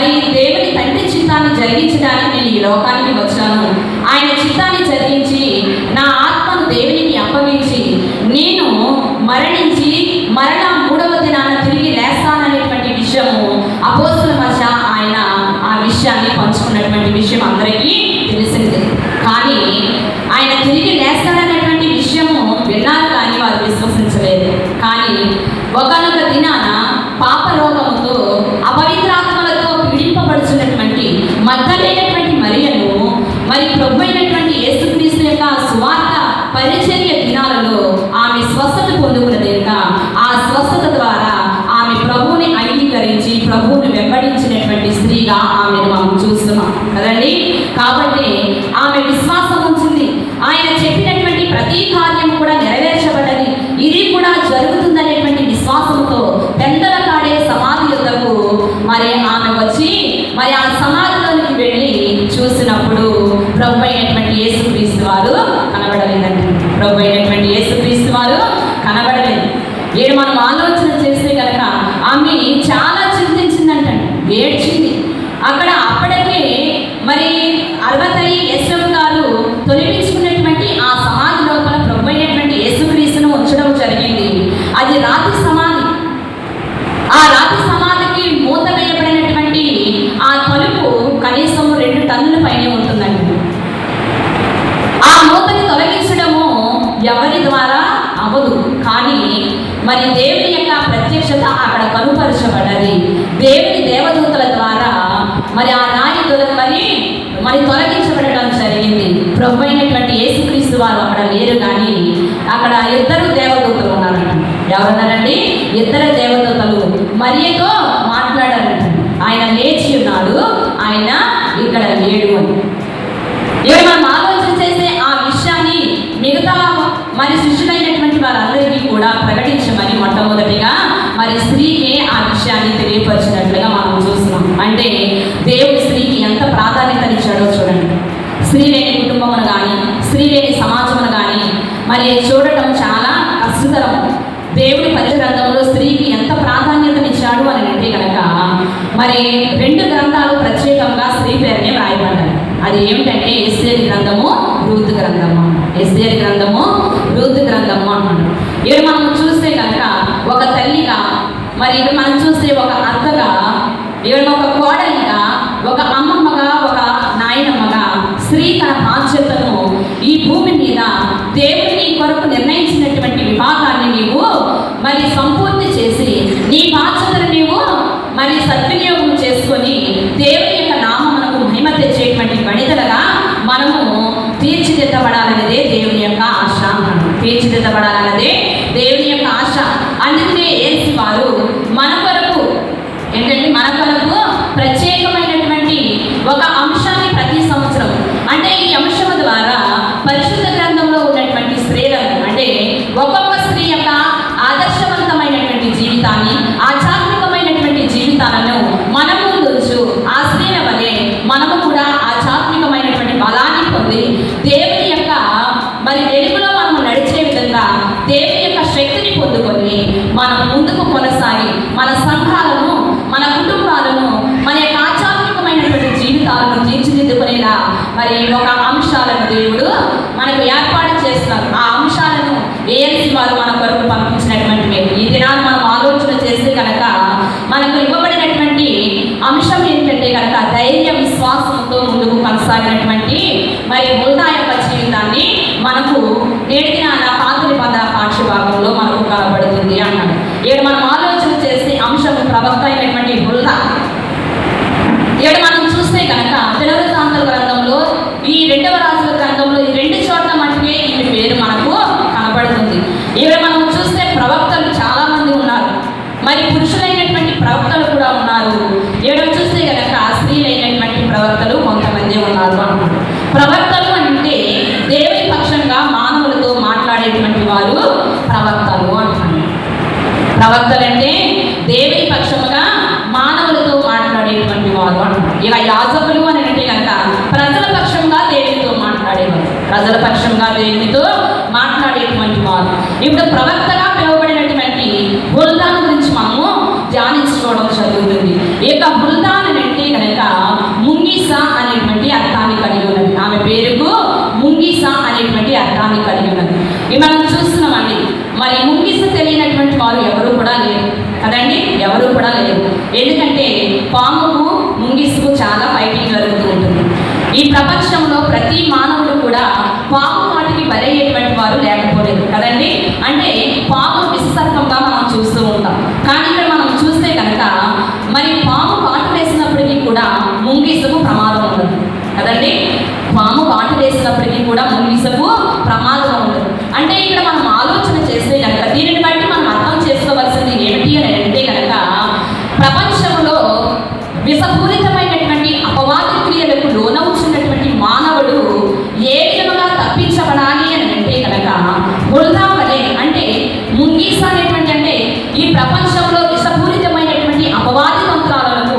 మరి దేవుని తండ్రి చిత్తాన్ని జరిగించడానికి నేను ఈ లోకానికి వచ్చాను. ఆయన చిత్తాన్ని జరిగించి నా ఆత్మను దేవునికి అప్పగించి నేను మరణించి మరణ మూడవ దినాన తిరిగి లేస్తాననేటువంటి విషయము అపోసుల మధ్య ఆయన ఆ విషయాన్ని పంచుకున్నటువంటి విషయం అందరికీ తెలిసిందే. కానీ ఆయన తిరిగి లేస్తాడనేటువంటి విషయము విన్నారు కానీ వారు విశ్వసించలేదు. కానీ ఒకనొక దినాన మద్దలైనటువంటి మరియను మరి ప్రభు అయినటువంటి యేసుక్రీస్తు యొక్క స్వార్థ పరిచర్య దినాలలో ఆమె స్వస్థత పొందుకున్నదేక ఆ స్వస్థత ద్వారా ఆమె ప్రభువుని అంగీకరించి ప్రభువుని వెంబడించినటువంటి స్త్రీగా ఆమెను మనం చూస్తున్నాం. కదండి? కాబట్టి ఆమె విశ్వాసం ఉంచింది ఆయన చెప్పినటువంటి ప్రతి కార్యం కూడా నెరవేర్చబడ్డది ఇది కూడా జరుగుతుందనేటువంటి విశ్వాసంతో పెందల కాడే సమాధి యుద్ధకు మరి ఆమె వచ్చి మరి ఆ సమాధిలోనికి వెళ్ళి చూసినప్పుడు ప్రభు అయినటువంటి యేసు క్రీస్తు వారు కనబడలేదండి. ప్రభు అయినటువంటి యేసు వారు కనబడలేదు ఏడు మనం ఆలోచన చేస్తే కనుక ఆమె చాలా చింతించిందంటండి ఏడ్చింది అక్కడ అప్పటికే మరి అరవతై యశ్వం గారు తొలగించుకున్నటువంటి ఆ సమాధి లోపల ప్రభు అయినటువంటి యేసుక్రీస్తును ఉంచడం జరిగింది అది రాతి సమాధి ఆ రాతి సమాధికి మూత వేయబడినటువంటి ఆ తలుపు కనీసం రెండు టన్నుల పైనే ఉంటుందండి ఆ మూతని తొలగించడము ఎవరి ద్వారా అవ్వదు కానీ మరి దేవుని యొక్క ప్రత్యక్షత అక్కడ కనుపరచబడ్డది దేవుని దేవదూతల ద్వారా మరి ఆ రాయి తొల మరి మరి తొలగించబడడం జరిగింది. ప్రభు అయినటువంటి యేసుక్రీస్తు వారు అక్కడ లేరు కానీ అక్కడ ఇద్దరు దేవదూతలు ఉన్నారంట ఎవరన్నారండి? ఇద్దరు దేవదూతలు. మరియతో మాట్లాడారంట ఆయన లేచి ఉన్నాడు. ఆయన ఇక్కడ లేడు అని. ఏమన్నా మనం ఆలోచన చేస్తే ఆ విషయాన్ని మిగతా మరి శిష్యులైనటువంటి వారందరికీ కూడా ప్రకటించమని మొట్టమొదటిగా మరి స్త్రీకే ఆ విషయాన్ని తెలియపరిచినట్లుగా మనం చూస్తున్నాం. అంటే దేవుడు స్త్రీకి ఎంత ప్రాధాన్యతనిచ్చాడో చూడండి. స్త్రీ లేని కుటుంబమును కానీ స్త్రీ లేని సమాజమును కానీ మరి చూడటం చాలా కష్టతరం దేవుడి పరిశు గ్రంథంలో స్త్రీకి ఎంత ప్రాధాన్యతనిచ్చాడు అని అంటే కనుక మరి రెండు గ్రంథాలు ప్రత్యేకంగా స్త్రీ పేరునే వ్రాయబడ్డాయి. అది ఏమిటంటే ఎస్ఏరి గ్రంథము రూతు గ్రంథము. ఎస్ఏరి గ్రంథము రూతు గ్రంథము అన్నాడు ఇవి మనం చూసి మరి ఇవి మనం చూస్తే ఒక అత్తగా ఈవెన్ ఒక కోడలిగా ఒక అమ్మమ్మగా ఒక నాయనమ్మగా స్త్రీ తన బాధ్యతను ఈ భూమి మీద దేవుని కొరకు నిర్ణయించినటువంటి విభాగాన్ని నీవు మరి సంపూర్తి చేసి నీ బాధ్యతను నీవు మరి సద్వినియోగం చేసుకొని దేవుని యొక్క నామమునకు మహిమ తెచ్చేటువంటి గణితలుగా మనము తీర్చిదిద్దబడాలన్నదే దేవుని యొక్క ఆశ. తీర్చిదిద్దబడాలన్నదే దేవుని యొక్క ఆశ. అందుకనే ఏసి వారు మన కొరకు ఏంటంటే మన కొరకు ప్రత్యేకమైనటువంటి ఒక అంశాన్ని ప్రతి సంవత్సరం అంటే ఈ అంశం ద్వారా పరిశుద్ధ గ్రంథంలో ఉన్నటువంటి స్త్రీలను అంటే ఒక్కొక్క స్త్రీ యొక్క ఆదర్శవంతమైనటువంటి జీవితాన్ని ఆధ్యాత్మికమైనటువంటి జీవితాలను మన ముందుంచు ఆ స్త్రీల వలె మనము కూడా ఆధ్యాత్మికమైనటువంటి బలాన్ని పొంది దేవుని యొక్క మరి వెలుగులో మనం నడిచే విధంగా దేవుని యొక్క శక్తిని పొందుకొని మనం ముందుకు కొనసాగి మన సంఘాలను మన కుటుంబాలను మన యొక్క ఆధ్యాత్మికమైనటువంటి జీవితాలను తీర్చిదిద్దుకునేలా మరి ఒక అంశాలను దేవుడు మనకు ఏర్పాటు చేస్తున్నారు. ఆ అంశాలను ఏఎన్సీ వారు మన కొరకు పంపించినటువంటివి. ఈ దినాన్ని మనం ఆలోచన చేస్తే కనుక మనకు ఇవ్వబడినటువంటి అంశం ఏంటంటే కనుక ధైర్య విశ్వాసంతో ముందుకు కొనసాగినటువంటి మరి బుల్దా యొక్క జీవితాన్ని మనకు నేటి దినాన పద నిబంధన పాఠ్యభాగంలో మనకు కనబడుతుంది అన్నాడు. ఇక్కడ మనం ఆలోచన చేసే అంశం ప్రవక్త అయినటువంటి పరిశ్రమగా దేవునితో మాట్లాడేటువంటి వారు. ఇప్పుడు ప్రవక్తగా పిలువబడినటువంటి బృందాల గురించి మనము ధ్యానించుకోవడం జరుగుతుంది. ఇక అంటే కనుక ముంగిస అనేటువంటి అర్థాన్ని కలిగి ఉన్నది. ఆమె పేరుకు ముంగిస అనేటువంటి అర్థాన్ని కలిగి ఉన్నది. ఇవి మనం చూస్తున్నామండి. మరి ముంగిస తెలియనటువంటి వారు ఎవరు కూడా లేరు. కదండి? ఎవరు కూడా లేరు. ఎందుకంటే పాముకు ముంగిసుకు చాలా ఫైటింగ్ జరుగుతూ ఉంటుంది. ఈ ప్రపంచంలో ప్రతి మానవుడు కూడా పాము వాటికి బలయ్యేటువంటి వారు లేకపోలేదు కదండి? అంటే పాము విసర్గంగా మనం చూస్తూ ఉంటాం. కానీ ఇక్కడ మనం చూస్తే కనుక మరి పాము కాటు వేసినప్పటికీ కూడా ముంగిసకు ప్రమాదం ఉంటుంది కదండి పాము కాటు వేసినప్పటికీ కూడా ముంగిసకు ప్రమాదం ఉండదు అంటే ఇక్కడ మనం ఆలోచన చేస్తే కనుక దీనిని బట్టి మనం అర్థం చేసుకోవాల్సింది ఏమిటి అని అంటే కనుక ప్రపంచంలో విషపూరితమైనటువంటి అపవాది క్రియలకు లోనవుతున్నటువంటి మానవుడు ఏ విధంగా తప్పించబడాలి అని అంటే కనుక వృధా వలె అంటే ముంగీస అనేటువంటి అంటే ఈ ప్రపంచంలో విషపూరితమైనటువంటి అపవాది తంత్రాలకు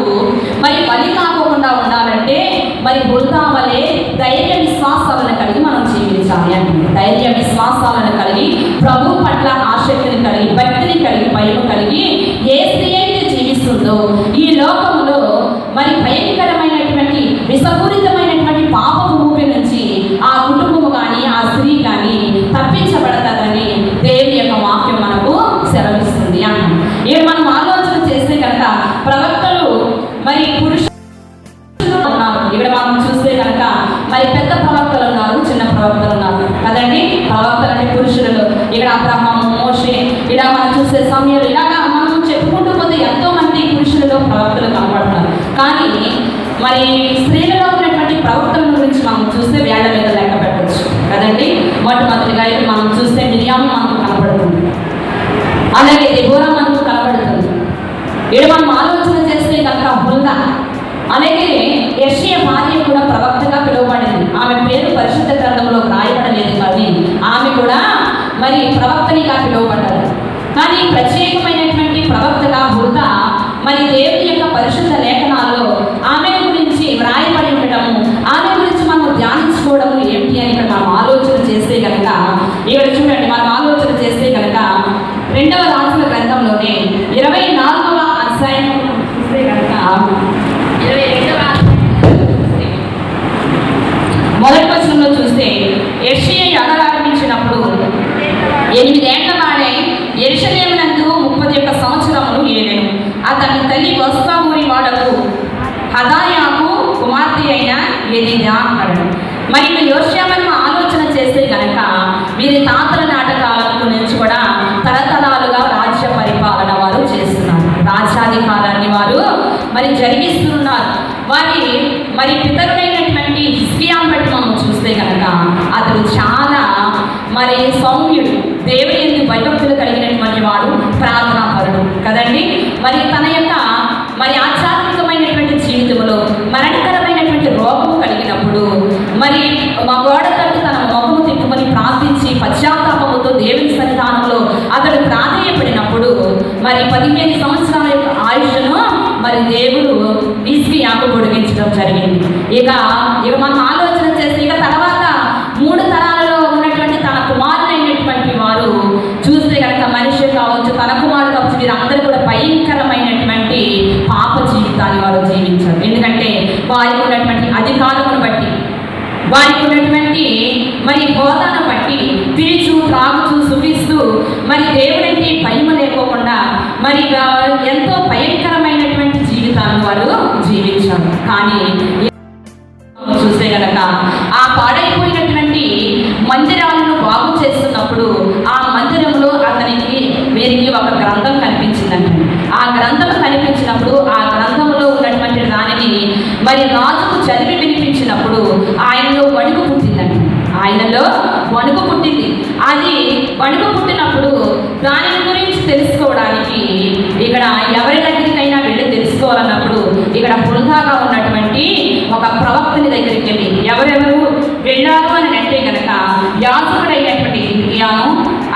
మరి బలి కాకుండా ఉండాలంటే మరి వృధా వలె ధైర్య విశ్వాసాలను కలిగి మనం జీవించాలి అంటే ధైర్య విశ్వాసాలను కలిగి ప్రభు పట్ల ఆసక్తిని కలిగి భక్తిని కలిగి భయం కలిగి ఏ స్త్రీ అయితే జీవిస్తుందో ఈ లోకంలో మరి భయంకరమైనటువంటి విషపూరితమైనటువంటి పాపపు ఊపి నుంచి ఆ కుటుంబము కానీ ఆ స్త్రీ కానీ తప్పించబడతాదని దేవి యొక్క వాక్యం మనకు సెలవిస్తుంది అన్న ఏ మనం ఆలోచన చేస్తే కనుక ప్రవక్తలు మరి పురుష ఇక్కడ మనం చూస్తే కనుక మరి పెద్ద ప్రవక్తలు ఉన్నారు చిన్న ప్రవక్తలు ఉన్నారు. కదండి? ప్రవక్తలు అంటే పురుషులలో ఇక్కడ అబ్రహము మోషే ఇలా మనం చూస్తే సమయంలో ఇలాగా మనం చెప్పుకుంటూ పోతే ఎంతో మంది పురుషులలో ప్రవక్తలు కనపడుతున్నారు కానీ మరి స్త్రీలలో ఉన్నటువంటి ప్రవర్తన గురించి మనం చూస్తే వేళ్ళ మీద లెక్క పెట్టవచ్చు. కదండి? మొట్టమొదటిగా అయితే మనం చూస్తే మిరియాము మనకు కనపడుతుంది అలాగే దెబోరా మనకు కనబడుతుంది. ఇక్కడ మనం ఆలోచన చేస్తే కనుక హుల్దా అలాగే యశ్య భార్య కూడా ప్రవక్తగా పిలువబడింది. ఆమె పేరు పరిశుద్ధ గ్రంథంలో రాయబడలేదు కానీ ఆమె కూడా మరి ప్రవక్తనిగా పిలువబడ్డారు. కానీ ప్రత్యేకమైనటువంటి ప్రవక్తగా హుల్దా మరి దేవుని యొక్క పరిశుద్ధ లేఖ ఆమె గురించి వ్రాయబడి ఉండటము ఆమె గురించి మనం ఏమిటి అని ఇక్కడ మనం ఆలోచన చేస్తే కనుక ఇక్కడ చూడండి మనం ఆలోచన చేస్తే కనుక రెండవ రాసుల గ్రంథంలోనే ఇరవై నాలుగవ అధ్యాయం చూస్తే కనుక ఇరవై రెండవ మొదటి వచనంలో చూస్తే యెషయా ఎగరారంభించినప్పుడు ఎనిమిదేళ్ళ వాడే ఎరుషలేమునందు ముప్పది యొక్క సంవత్సరములు ఏడెను అతని తల్లి వస్తా ఊరి వాడకు హదాయాకు కుమార్తె అయిన ఎదిగా అన్నాడు. మరి సౌమ్యుడు దేవుని ఎందుకు భయభక్తులు కలిగినటువంటి వాడు ప్రార్థనాపరుడు. కదండి? మరి తన యొక్క మరి ఆధ్యాత్మికమైనటువంటి జీవితంలో మరణకరమైనటువంటి రోగము కలిగినప్పుడు మరి మా గోడ తట్టు తన మొహము తిప్పుకొని ప్రార్థించి పశ్చాత్తాపముతో దేవుని సన్నిధానంలో అతడు ప్రాధేయపడినప్పుడు మరి పదిహేను సంవత్సరాల యొక్క ఆయుష్ను మరి దేవుడు ఇస్కియాకు పొడిగించడం జరిగింది. ఇక ఇక మన ఆలోచన చేస్తే ఇక తర్వాత మూడు తరాలలో ఉన్నటువంటి తన కుమారులైనటువంటి వారు చూస్తే కనుక మనిషి కావచ్చు తన కుమారుడు కావచ్చు వీరందరూ కూడా భయంకరమైనటువంటి పాప జీవితాన్ని వారు జీవించారు. ఎందుకంటే వారికి ఉన్నటువంటి అధికారమును బట్టి వారికి ఉన్నటువంటి మరి హోదాను బట్టి తిరిచు త్రాగుచు సుఖిస్తూ మరి దేవుడంటే భయం లేకోకుండా మరి ఎంతో భయంకరమైనటువంటి జీవితాన్ని వారు జీవించారు. కానీ చూస్తే గనక ఆ పాడైపోయినటువంటి మందిరాలను బాగు చేస్తున్నప్పుడు ఆ మందిరంలో అతనికి వీరికి ఒక గ్రంథం కనిపించిందండి. ఆ గ్రంథం కనిపించినప్పుడు మరి రాజుకు చదివి వినిపించినప్పుడు ఆయనలో వణుకు పుట్టిందండి ఆయనలో వణుకు పుట్టింది. అది వణుకు పుట్టినప్పుడు దానిని గురించి తెలుసుకోవడానికి ఇక్కడ ఎవరి దగ్గరికైనా వెళ్ళి తెలుసుకోవాలన్నప్పుడు ఇక్కడ వృధాగా ఉన్నటువంటి ఒక ప్రవక్తని దగ్గరికి వెళ్ళి ఎవరెవరు? వెళ్ళారు? అని అంటే కనుక యాజకుడైనటువంటి హిల్కియాను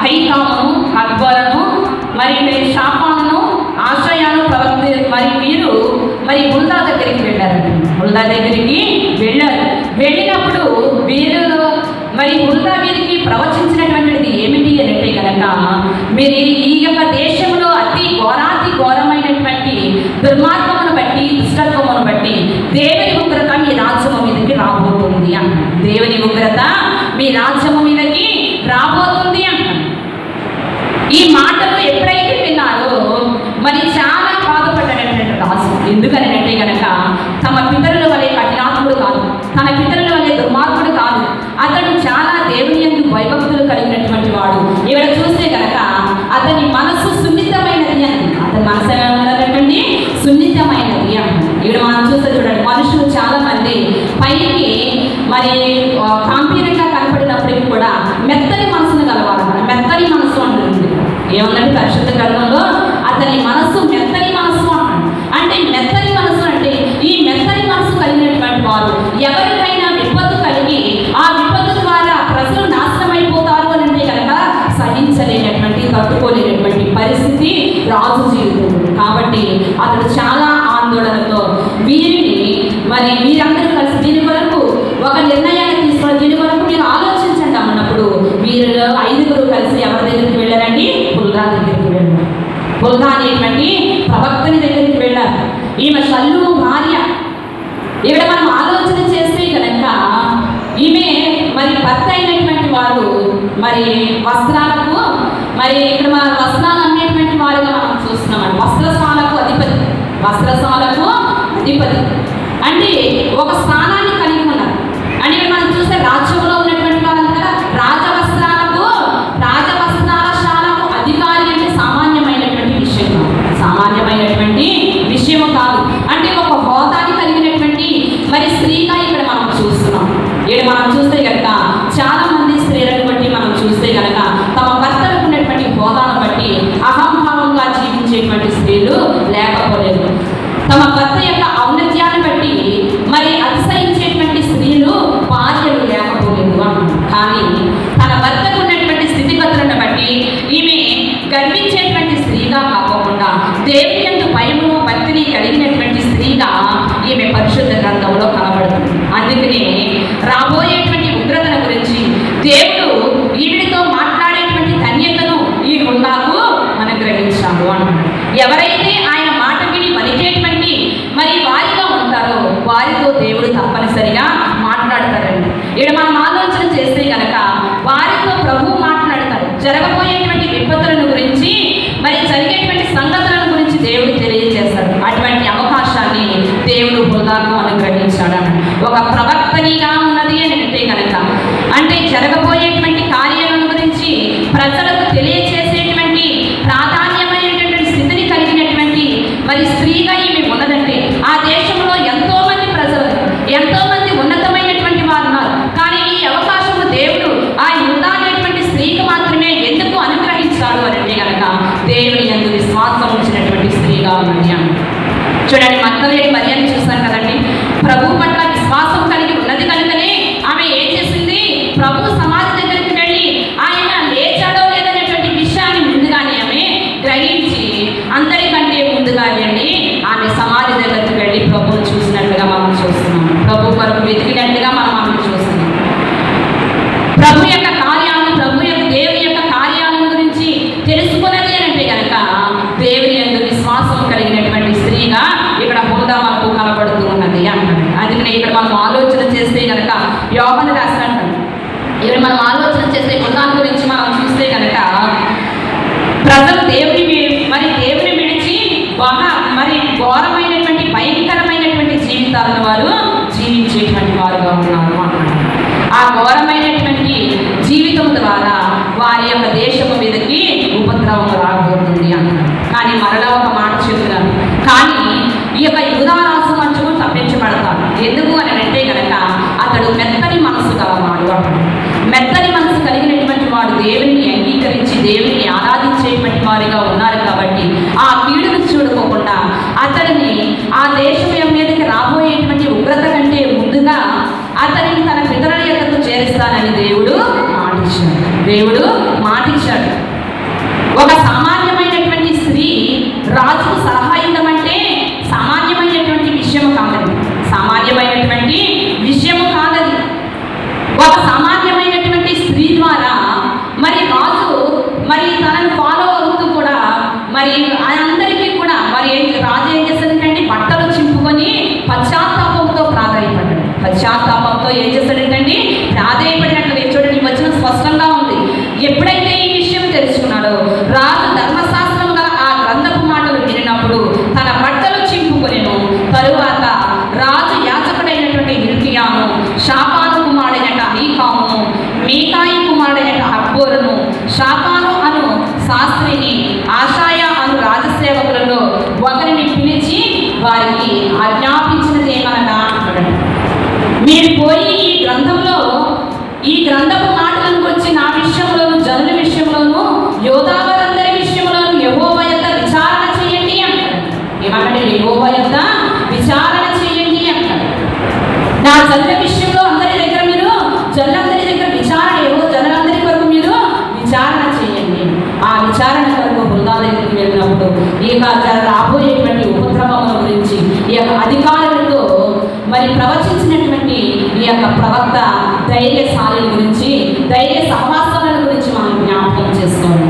ఐకామును అక్బరను మరి షాపాను ఆశ్రయాను ప్రవక్త మరి వీరు మరి హుల్దా దగ్గర హుల్దా దగ్గరికి వెళ్ళారు. వెళ్ళినప్పుడు వీరు మరి హుల్దా వీరికి ప్రవచించినటువంటిది ఏమిటి అని అంటే కనుక మీరు ఈ యొక్క దేశంలో అతి ఘోరాతి ఘోరమైనటువంటి దుర్మార్గమును బట్టి దుష్టత్వమును బట్టి దేవుని ఉగ్రత మీ రాజ్యము మీదకి రాబోతుంది అన్న దేవుని ఉగ్రత మీ రాజ్యము మీదకి రాబోతుంది అంట ఈ మాటలు ఎప్పుడైతే విన్నారో మరి చాలా బాధపడ్డాడు రాజు. ఎందుకని అంటే కనుక తమ పితరులు కాదు. తన పితరుల వలె దుర్మార్గుడు కాదు. అతడు చాలా దేవుని ఎందు భయభక్తులు కలిగినటువంటి వాడు. ఇక్కడ చూస్తే కనుక అతని మనసు సున్నితమైనది అని అతని మనసు ఏమన్నదండి సున్నితమైనది ఇక్కడ మనం చూస్తే చూడండి మనుషులు చాలా మంది పైకి మరి కాంపీరంగా కనపడినప్పటికీ కూడా మెత్తని మనసును కలవాలి మెత్తని మనసు ఉంటుంది ఏమన్నా పరిశుద్ధ గ్రంథం రాజు జీవితం కాబట్టి అతడు చాలా ఆందోళనతో వీరిని మరి వీరందరూ కలిసి దీని కొరకు ఒక నిర్ణయాన్ని తీసుకొని దీని కొరకు మీరు ఆలోచించండి అన్నప్పుడు వీరిలో ఐదుగురు కలిసి ఎవరి దగ్గరికి వెళ్ళారండి? పుల్గా దగ్గరికి వెళ్ళారు. పుల్గా అనేటువంటి ప్రవక్తని దగ్గరికి వెళ్ళారు. ఈమె చల్లు భార్య. ఇక్కడ మనం ఆలోచన చేస్తే కనుక ఈమె మరి భర్త అయినటువంటి వారు మరి వస్త్రాలకు మరి ఇక్కడ మన వస్త్రాలు అన్నిటి వారిగా మనం చూస్తున్నాం వస్త్రశాలకు అధిపతి వస్త్రశాలకు అధిపతి. అంటే ఒక స్థానాన్ని కలిగి ఉన్నారు. అంటే మనం చూస్తే రాజ్యంలో ఉన్నటువంటి వాళ్ళు రాజ వస్త్రాల రాజవస్త్రాలశాలకు అధికారి అంటే సామాన్యమైనటువంటి విషయం సామాన్యమైనటువంటి విషయం కాదు. అంటే ఒక హోదాని కలిగినటువంటి మరి స్త్రీగా ఇక్కడ మనం చూస్తున్నాం. ఇక్కడ మనం చూస్తే దేవుని ఎందు భయమును భక్తిని కలిగినటువంటి స్త్రీగా ఈమె పరిశుద్ధ గ్రంథంలో కనబడుతుంది. అందుకనే జరగబో ఆ ఘోరమైనటువంటి జీవితం ద్వారా వారి యొక్క ఇస్తానని దేవుడు మాటిచ్చాడు. దేవుడు మాటిచ్చాడు. ఒక సామాన్య తరువాత రాజు యాచకుడైనటువంటి హిల్కియాను షాపాను కుమారుడైన అహీకామును మీకాయి కుమారుడైన అక్బోరును షాపాను అను శాస్త్రిని ఆశాయ అను రాజసేవకులలో ఒకరిని పిలిచి వారికి ఆజ్ఞాపించినది ఏమనగా మీరు పోయి ఈ గ్రంథంలో ఈ గ్రంథము ఇక రాబోయేటువంటి ఉపద్రవముల గురించి ఈ యొక్క అధికారులతో మరి ప్రవచించినటువంటి ఈ యొక్క ప్రవక్త ధైర్యశాలి గురించి ధైర్య సహవాసాల గురించి మనం జ్ఞాపకం చేసుకోవాలి.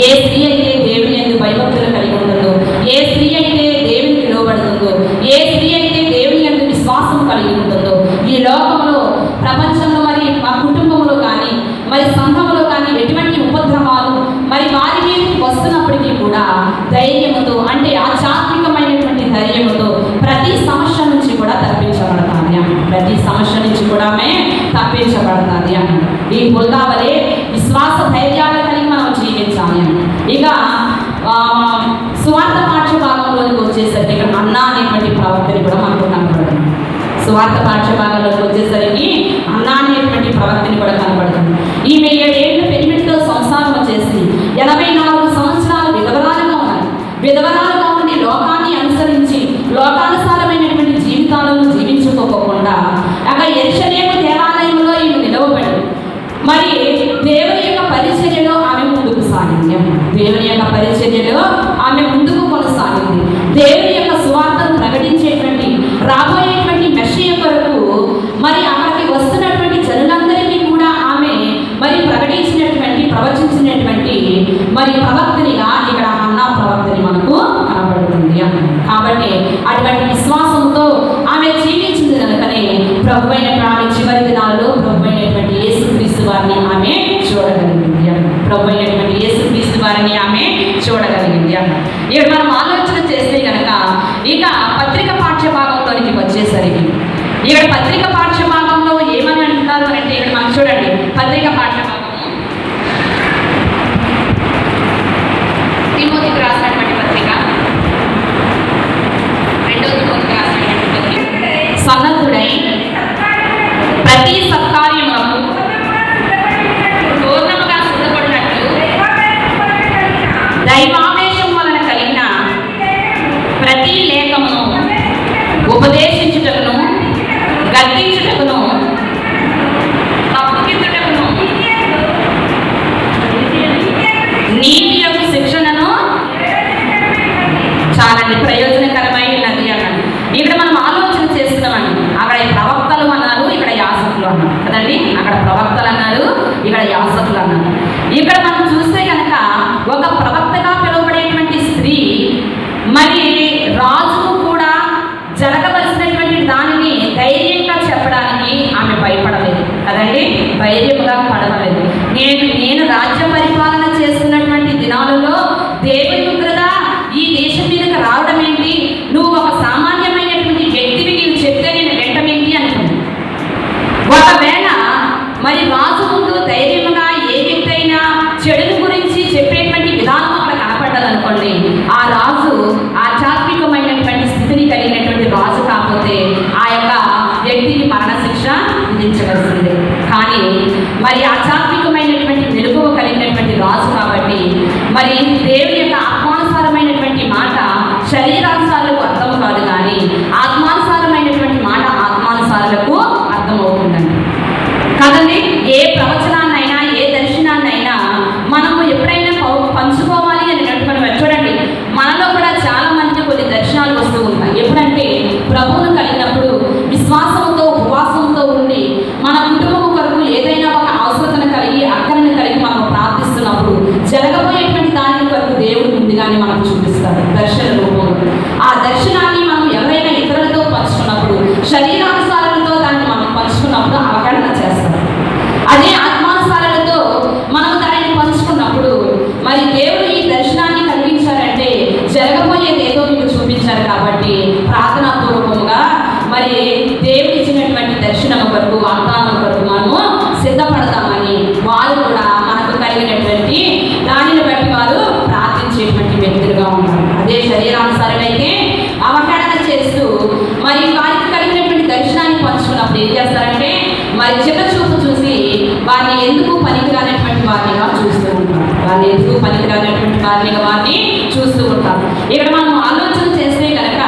ఏ స్త్రీ అయితే దేవుని ఎందుకు భయభక్తులు కలిగి ఉండదు ఏ స్త్రీ అయితే దేవునికి లోబడుతుందో ఏ స్త్రీ అయితే దేవుని ఎందు విశ్వాసం కలిగి ఉంటుందో ఈ లోకంలో ప్రపంచంలో మరి మా కుటుంబంలో కానీ మరి సంఘంలో కానీ ఎటువంటి ఉపద్రవాలు మరి వారి మీదకి వస్తున్నప్పటికీ కూడా ధైర్యముతో అంటే ఆధ్యాత్మికమైనటువంటి ధైర్యముతో ప్రతి సమస్య నుంచి కూడా తప్పించబడతాది అని ప్రతి సమస్య నుంచి కూడా ఆమె తప్పించబడతాది అని ఈ బుల్దావలే విశ్వాస ధైర్యాలు కలిగి మనం జీవించాలి అని ఇక ఆ, సువార్త పాఠ్య వచ్చేసరికి ఇక్కడ అన్న అనేటువంటి ప్రవర్తన కూడా మనకు కనపడుతుంది. సువార్త పాఠ్య భాగంలోకి వచ్చేసరికి అన్న అనేటువంటి ప్రవక్తని కూడా కనపడుతుంది ఈమె ఏడేళ్ళు పెరిమిటితో సంసారం చేసి ఎనభై నాలుగు సంవత్సరాలు విధవరాలుగా ఉన్నారు విధవరాలుగా ఉండి లోకాన్ని అనుసరించి లోకానుసారమైనటువంటి జీవితాలను జీవించుకోకుండా అక్కడ ఎరుషలేము దేవాలయంలో ఈమె నిలవబడి మరి దేవుని యొక్క పరిచర్యలో ఆమె ముందుకు సాగింది దేవుని యొక్క పరిచర్యలో ఆమె ముందుకు కొనసాగింది దేవుని యొక్క సువార్తను ప్రకటించేటువంటి రాబోయేటువంటి మెషియ కొరకు మరి అక్కడికి వస్తున్నటువంటి జనులందరికీ కూడా ఆమె మరి ప్రకటించినటువంటి ప్రవచించినటువంటి మరి ప్రవక్తనిగా ఇక్కడ అన్నా ప్రవక్తని మనకు కనబడుతుంది అన్నాడు. కాబట్టి అటువంటి విశ్వాసంతో ఆమె జీవించింది కనుకనే ప్రభు అయిన ఆమె చివరి దినాల్లో ప్రభు అయినటువంటి యేసుక్రీస్తు వారిని ఆమె చూడగలిగింది. ప్రభు అయినటువంటి యేసుక్రీస్తు వారిని ఆమె చూడగలిగింది. ఇక్కడ మనం ఆలోచన చేస్తే కనుక ఇక పత్రిక పాఠ్య భాగంలోనికి వచ్చేసరికి ఇక్కడ పత్రిక పాఠ్య భాగంలో ఏమని అంటున్నారు అని అంటే ఇక్కడ మనం చూడండి పత్రిక పాఠ్య భాగము తిమోతికి రాసినటువంటి పత్రిక రెండో తిమోతికి రాసినటువంటి పత్రిక సన్నద్ధుడై ప్రతి సత్కార్యములకు పూర్ణముగా సిద్ధపడినట్లు దైవావేశం వలన కలిగిన ప్రతి లేఖమును ఉపదేశించుటకును గద్దించుటకును తప్పుకిద్దుటకును నీతి యొక్క శిక్షణను చాలా ప్రయోజనకరమై ఉన్నది అన్నాడు ఇక్కడ మనం ఆలోచన చేస్తున్నామండి అక్కడ ఈ ప్రవక్తలు అన్నారు ఇక్కడ యాసకులు అన్నారు కదండి అక్కడ ప్రవక్తలు అన్నారు ఇక్కడ యాసకులు అన్నారు ఇక్కడ మనం చూస్తే కనుక ఒక ప్రవక్తగా పిలువబడేటువంటి స్త్రీ మరి రాజుకు కూడా జరగవలసినటువంటి దానిని ధైర్యంగా చెప్పడానికి ఆమె భయపడలేదు కదండి ధైర్యంగా పడవలేదు నేను నేను రాజ్య పరిపాలన చేస్తున్నటువంటి దినాలలో దేవుని ఉగ్రత ఈ దేశం మీదకి రావడం ఏంటి నువ్వు ఒక సామాన్యమైనటువంటి వ్యక్తివి నీవు చెప్తే నేను వెంటమేంటి అనుకుంది ఒకవేళ మరి రాజు ముందు ధైర్యంగా ఏ వ్యక్తి అయినా చెడుని గురించి చెప్పేటువంటి విధానం అక్కడ కనపడ్డదనుకోండి ఆ రాజు ఆధ్యాత్మికమైనటువంటి స్థితిని కలిగినటువంటి రాజు కాకపోతే ఆ యొక్క వ్యక్తిని మరణశిక్ష విధించవలసిందే. కానీ మరి ఆధ్యాత్మికమైనటువంటి మెలకువ కలిగినటువంటి రాజు కాబట్టి మరి దేవుని వారి చిన్న చూపు చూసి వారిని ఎందుకు పనికిరానటువంటి వారినిగా చూస్తూ ఉంటాం వారిని ఎందుకు పనికిరానటువంటి వారినిగా వారిని చూస్తూ ఉంటాం ఇక్కడ మనం ఆలోచన చేస్తే కనుక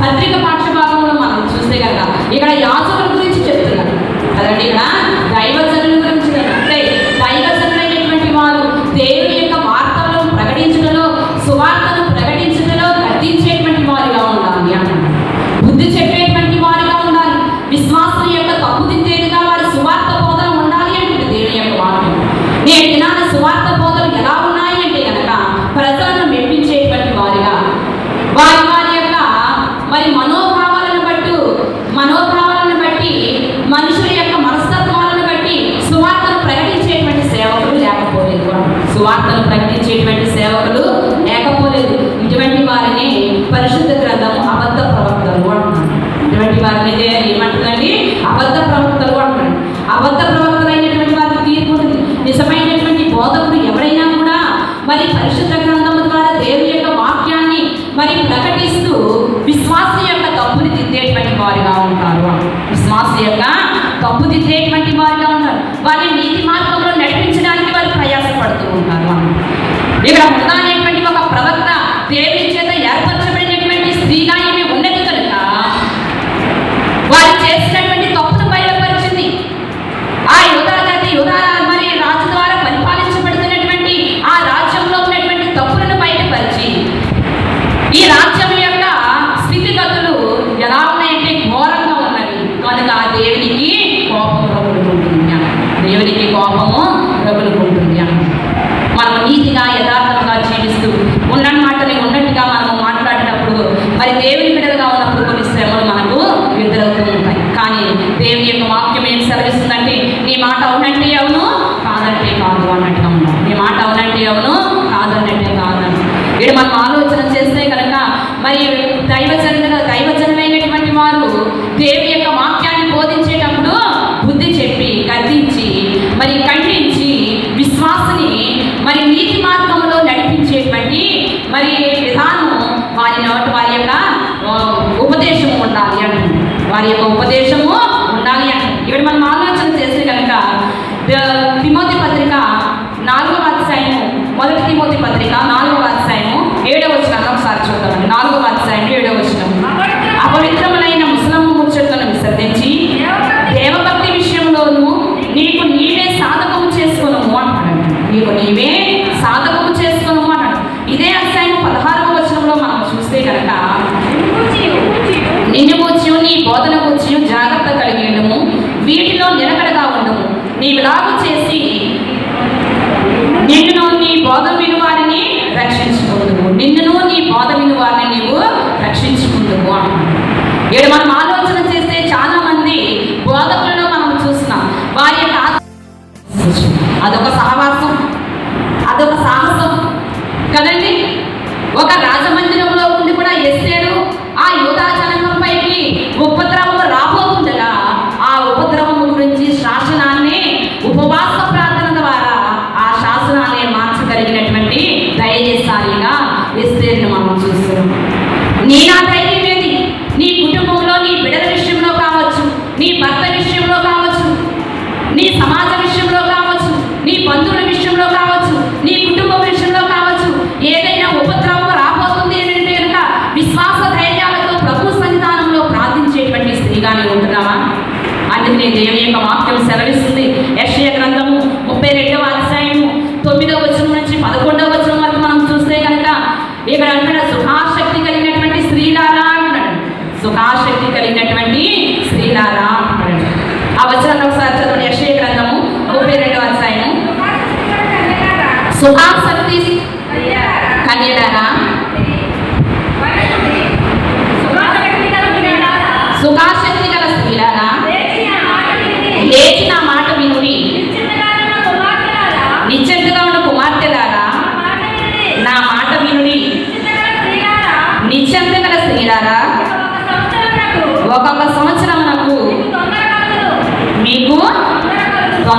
పత్రిక పాఠ్యభాగంలో మనం చూస్తే కనుక ఇక్కడ యాజకుల గురించి చెప్తున్నారు కదండి? ఇక్కడ తప్పు వంటి వారిగా ఉన్నారు. వారిని నీతి మార్గంలో నడిపించడానికి వారు ప్రయాసపడుతూ ఉంటారు ఇక్కడ దేవుని యొక్క వాక్యం ఏం సెలవిస్తుందంటే నీ మాట అవునంటే అవును కాదంటే కాదు అన్నట్టుగా ఉన్నాం నీ మాట అవునంటే అవును కాదన్నట్టే కాదని వీడు మనం ఆలోచన చేస్తే కనుక మరి దైవజన దైవజనమైనటువంటి వారు దేవుని యొక్క వాక్యాన్ని బోధించేటప్పుడు బుద్ధి చెప్పి గర్దించి మరి ఖండించి విశ్వాసని మరి నీతి మార్గంలో నడిపించేటువంటి మరి విధానం వారి నోటి వారి యొక్క ఉపదేశము ఉండాలి అంటుంది వారి యొక్క ఉపదేశము బోధన గురించి జాగ్రత్త కలిగి ఉండము. వీటిలో నిలకడగా ఉండము. నీవు లాగు చేసి నిన్ను నీ బోధ విని వారిని రక్షించుకుందుము నిన్నును నీ బోధ విని వారిని నీవు రక్షించుకుందుము ఇక్కడ మనం ఆలోచన చేస్తే చాలా మంది బోధకులను మనం చూస్తున్నాం. వారి యొక్క అదొక సహవాసం అదొక సాహసం. కదండి? ఒక రా అందుకే దేవుని యొక్క వాక్యం సెలవిస్తుంది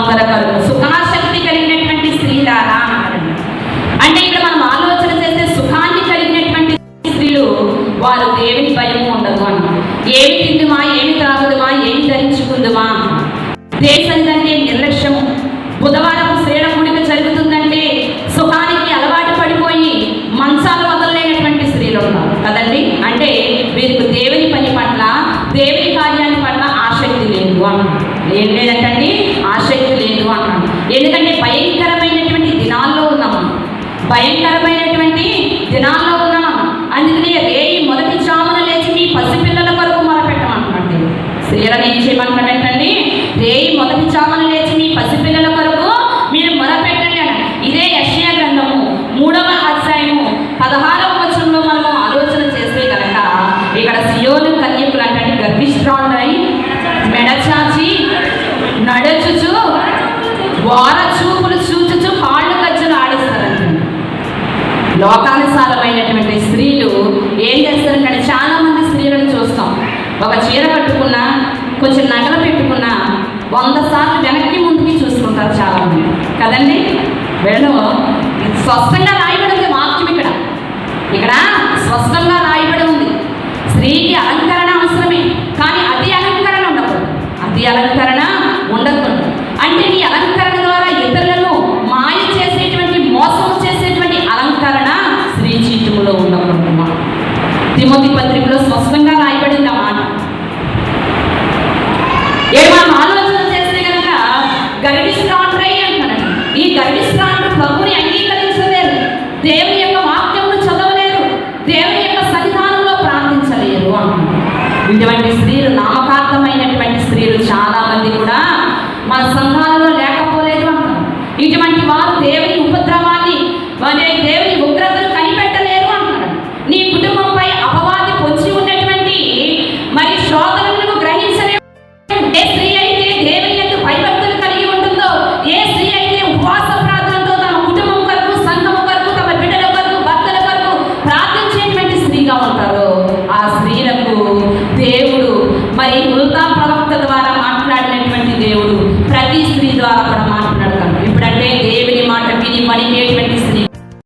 para cargo. వెడల్చుచు వార చూపులు చూచుచు హాళ్ళు కజ్జలు ఆడిస్తారంట. లోకానుసారమైనటువంటి స్త్రీలు ఏం చేస్తారంటే చాలా మంది స్త్రీలను చూస్తాం. ఒక చీర కట్టుకున్నా కొంచెం నగలు పెట్టుకున్నా వంద సార్లు వెనక్కి ముందుకి చూసుకుంటారు చాలా మంది కదండి స్వస్థంగా రాయబడి ఉంది వాక్యం ఇక్కడ. ఇక్కడ స్వస్థంగా రాయబడి ఉంది. స్త్రీకి అలంకారం సంఘంలో ఉండకుంటున్నాం తిమోతి పత్రికలో స్పష్టంగా రాయబడింది ఆ మాట. ఏమన్నా